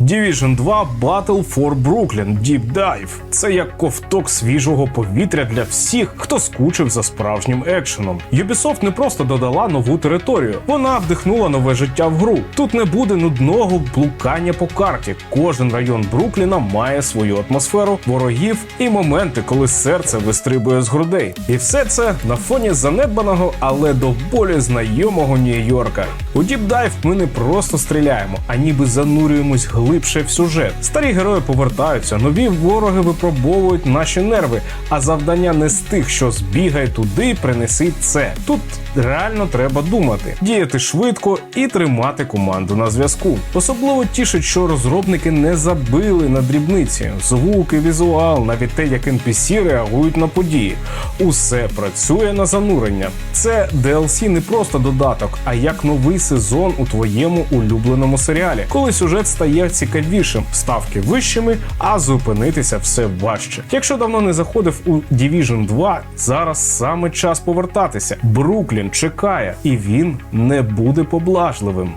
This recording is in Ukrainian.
Division 2 Battle for Brooklyn Deep Dive. Це як ковток свіжого повітря для всіх, хто скучив за справжнім екшеном. Ubisoft не просто додала нову територію, вона вдихнула нове життя в гру. Тут не буде нудного блукання по карті. Кожен район Брукліна має свою атмосферу, ворогів і моменти, коли серце вистрибує з грудей. І все це на фоні занедбаного, але до болі знайомого Нью-Йорка. У Deep Dive ми не просто стріляємо, а ніби занурюємось глибше в сюжет. Старі герої повертаються, нові вороги випробовують наші нерви, а завдання не з тих, що збігай туди принеси це. Тут реально треба думати, діяти швидко і тримати команду на зв'язку. Особливо тішить, що розробники не забили на дрібниці, звуки, візуал, навіть те, як NPC реагують на події. Усе працює на занурення. Це DLC не просто додаток, а як новий сезон у твоєму улюбленому серіалі, коли сюжет стає цікавішим, ставки вищими, а зупинитися все важче. Якщо давно не заходив у Division 2, зараз саме час повертатися. Бруклін чекає, і він не буде поблажливим.